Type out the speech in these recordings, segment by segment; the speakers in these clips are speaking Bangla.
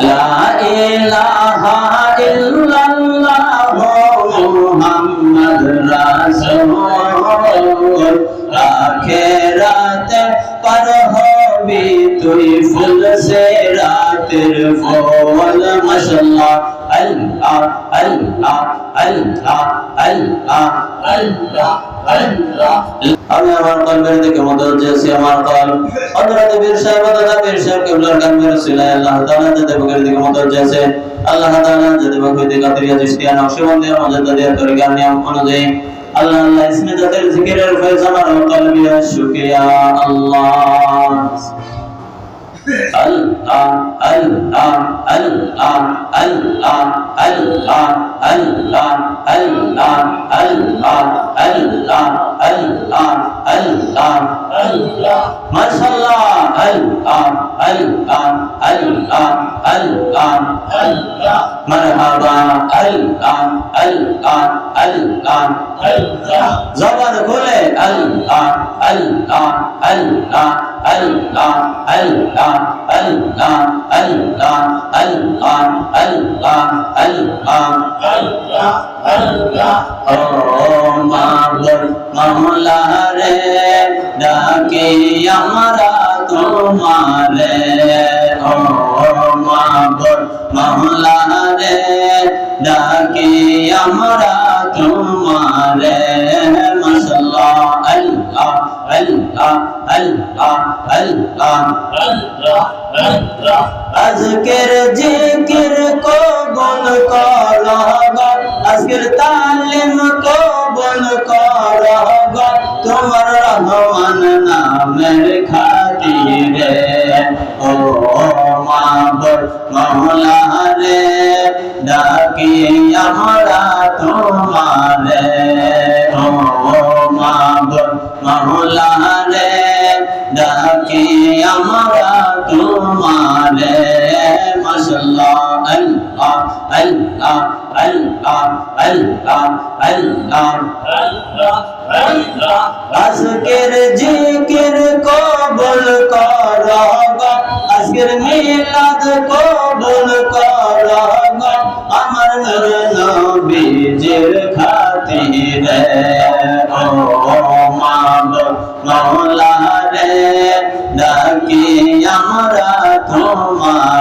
লা ইলাহা ইল্লাল্লাহ মুহাম্মদ রাসূল আখেরাতে পার হবি তুই ফুল সে রাতের ফল মাশাআল্লাহ আল্লাহ আল্লাহ আল্লাহ আমি আমার কলবের দিকে মদত চেয়েছি আমার কল। হযরত বীর সাহেব দাদা বীর সাহেব কিবলার কালবে রাসূল আল্লাহ তাআলা যাতে বুকের দিকে মদত চেয়েছে আল্লাহ তাআলা যাতে বুকের দিকে কাদরিয়া দৃষ্টিয়া নকশবন্দি মদত দিয়ে তরিকা নিয়ম অনুযায়ী। আল্লাহ আল্লাহ ইসমে জাতের জিকিরের ফয়সালা কলবিয়া শুকরিয়া, আল্লাহ। আল্লাহ আল্লাহ আল্লাহ আল্লাহ আল্লাহ আল্লাহ আল্লাহ আল্লাহ আল্লাহ আল্লাহ আল্লাহ আল্লাহ মাশাআল্লাহ আল্লাহ আল্লাহ আল্লাহ আল্লাহ আল্লাহ মারহাবা আল্লাহ আল্লাহ আল্লাহ আল্লাহ জবান খুলে আল্লাহ আল্লাহ আল্লাহ আল্লাহ আল্লাহ আল্লাহ আল্লাহ আল্লাহ আল্লাহ আল্লাহ আল্লাহ আল্লাহ ও মাবুদ মাওলা রে ডাকে আমরা তোমারে अल्लाह अल्लाह अल्लाह अजकिर, ज़िक्र को गुन को लोगो अजकिर, तालिम को गुन को लोगो तुम रहमान नाम खातिर ओ माबुद मौला रे डाके আল্লাহ আল্লাহ আল্লাহ আল্লাহ আল্লাহ আজকের জিকির কবুল করো আজকের মিলাদ কবুল করো আমার নবীজির খাতিরে। ও মাবুদ মাওলা রে, ডাকি আমরা তোমারে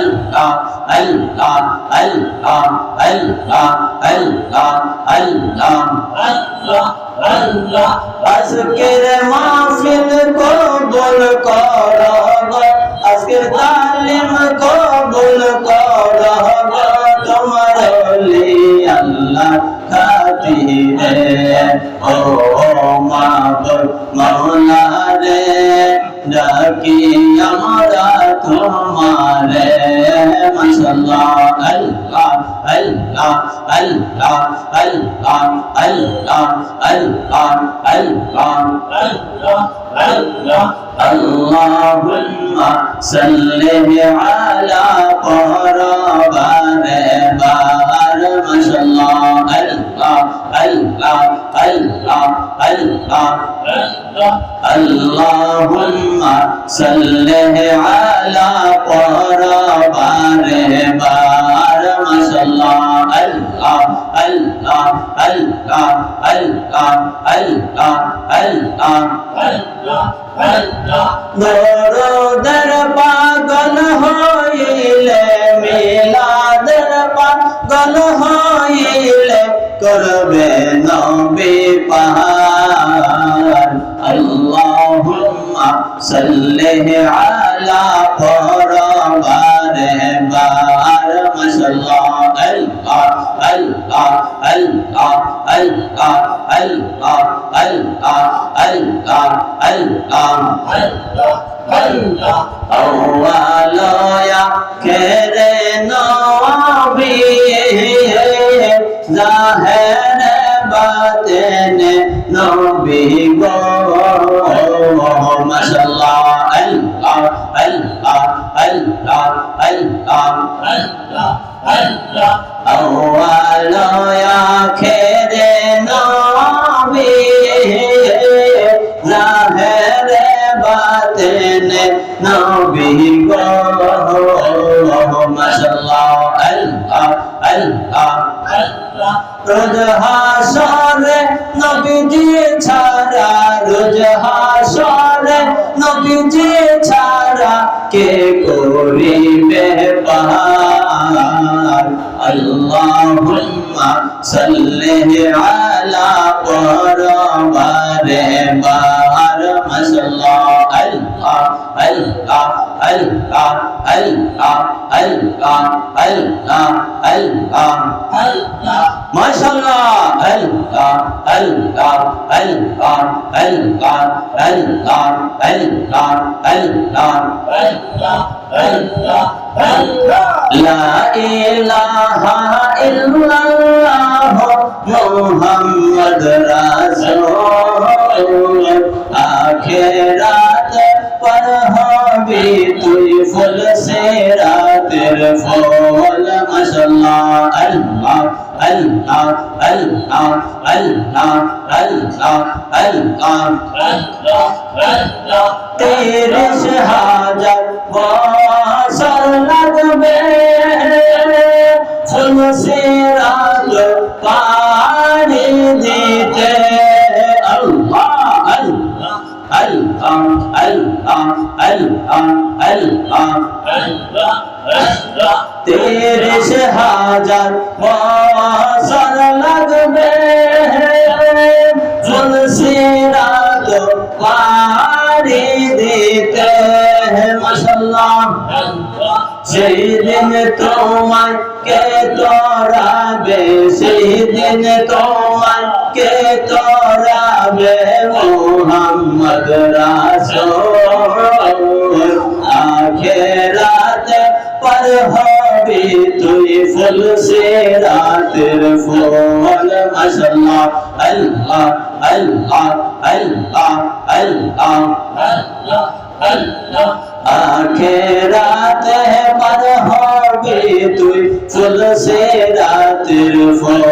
আল্লাহ আল্লাহ আল্লাহ আল্লাহ আল্লাহ আল্লাহ আল্লাহ আল্লাহ, আজকের মাহফিল কবুল করো আজকের তালিম কবুল করো তোমার আল্লাহ খাতিরে। ও আল্লাহ আল্লাহ আল্লাহ আল্লাহ আল্লাহ আল্লাহ আল্লাহ আল্লাহ اللهم صل على قربان بار ما شاء الله الله الله الله الله الله اللهم صل على قربان الله الله الله الله الله দরদের পাগল হইলে মিলাদের পাগল হইলে করবে নবী পাহাড় আল্লাহুম্মা সাল্লি আলা আল্লাহ আল্লাহ আল্লাহ আল্লাহ আল্লাহ আল্লাহ আল্লাহ আওয়ালয়া কেরে নবী জাহের বাতেন নবী গো আল্লাহ আল্লাহ, রোজ হাসরে নবীজি ছাড়া, রোজ হাসরে নবীজি ছাড়া কে করিবে পার আল্লাহুম্মা সাল্লি আলা পরবারে বার মাশাআল্লাহ, আল্লাহ আল্লাহ। আল্লাহ আল্লাহ আল্লাহ আল্লাহ আল্লাহ আল্লাহ মাশাআল্লাহ আল্লাহ আল্লাহ আল্লাহ আল্লাহ আল্লাহ আল্লাহ আল্লাহ আল্লাহ আল্লাহ আল্লাহ লা ইলাহা ইল্লাল্লাহ মুহাম্মদ রাসূল তুই ফুল সে রাতের ফুল, মাশাআল্লাহ, আল্লাহ আল্লাহ আল্লাহ আল্লাহ আল্লাহ আল্লাহ। আল্লাহ আল্লাহ তিরিশ হাজার বছর লাগবে। ফুল সিরাজ পানি দিতে। আল্লাহ আল্লাহ আল্লাহ আল্লাহ আল্লাহ। আল্লাহ আল্লাহ আল্লাহ তিরিশ হাজার বছর লাগবে। ফুল সিরাজ পানি দিতে মাশাআল্লাহ। আল্লাহ সেই দিন তোমায় কে তোরাবে? সেই দিন তোমায় কে তোরাবে? মোহাম্মদ রাসূল। হবি তুই ফুল সে রাতের ফুল মাশাল্লাহ আল্লাহ আল্লাহ আল্লাহ আল্লাহ আল্লাহ আল্লাহ। আখেরাতে पर হবি তুই ফুল সে রাতের ফুল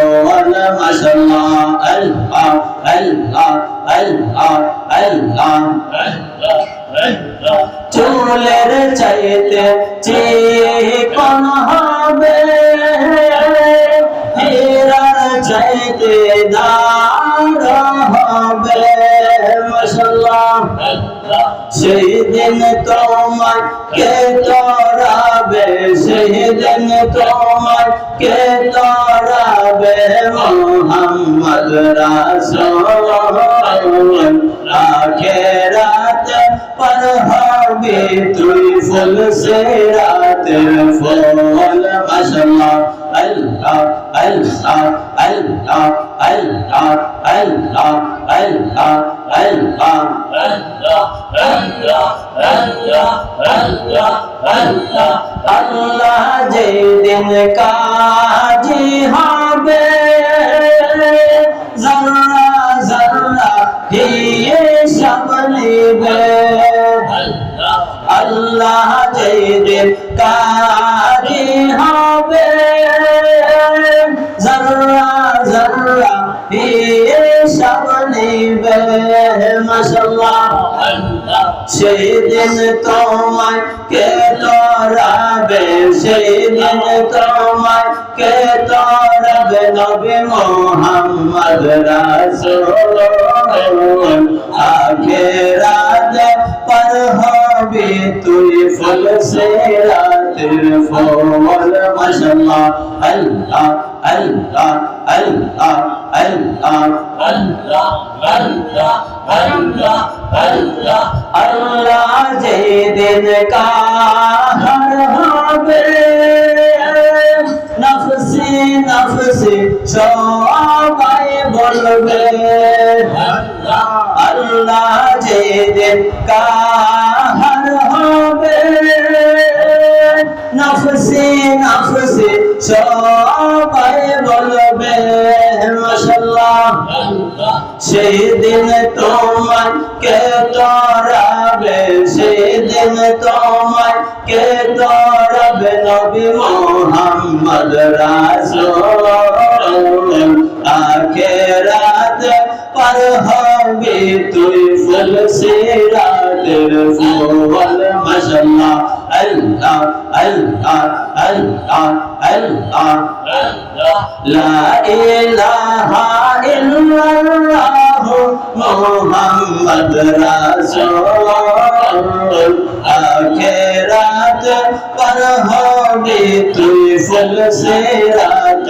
মাশাআল্লাহ আল্লাহ আল্লাহ আল্লাহ আল্লাহ আল্লাহ আল্লাহ চুলের চাইতে চিকন হবে হীরার চাইতে দার সেই দিন তোমার কে তোরাবে? সেই দিন তোমার কে তোরাবে? মোহাম্মদ রাসূল আখেরাতে पर হবি তুই ফুল সে রাতের ফুল, মাশাআল্লাহ। আল্লাহ আল্লাহ আল্লাহ আল্লাহ আল্লাহ আল্লাহ আল্লাহ আল্লাহ আল্লাহ আল্লাহ আল্লাহ আল্লাহ আল্লাহ যেদিন কাজী হবে জরা জরা দিয়ে সব নিবে আল্লাহ যেদিন কাজী মাসাল্লাহ সেদিন তোমায় কে তরাবে সেদিন তোমায় কে তরাবে নবী মোহাম্মদ রাসূল আখেরাত পর হবে তুই ফুল সেরা। রাতের ফুল মাশাআল্লাহ আল্লাহ আল্লাহ আল্লাহ আল্লাহ আল্লাহ আল্লাহ আল্লাহ আল্লাহ আল্লাহ যেদিন কাহার হবে নফসি নফসি সবাই বলবে আল্লাহ আল্লাহ যেদিন কাহার হবে। নফসি নফসি সবাই বলবে, মাশাআল্লাহ। আল্লাহ সেই দিন তোমার কে তোরাবে সেই দিন তোমার কে তোরাবে নবী মোহাম্মদ রাসূল আখিরাত पर হবি তুই ফুল সিরাতের ফুল, মাশাআল্লাহ। আল্লাহ الله الله الله لا إله إلا الله محمد رسول آخرات پر ہوگی تھی فل سیرات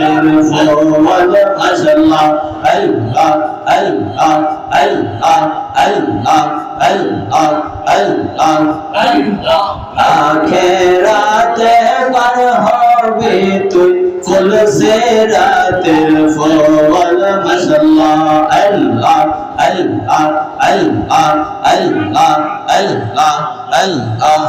فول اجلا اللہ اللہ اللہ اللہ اللہ আল্লাহ আল্লাহ আখেরাতে পার হবে তুই ফুল সিরাতের ফুল মাশাআল্লাহ আল্লাহ আল্লাহ আল্লাহ আল্লাহ আল্লাহ আল্লাহ।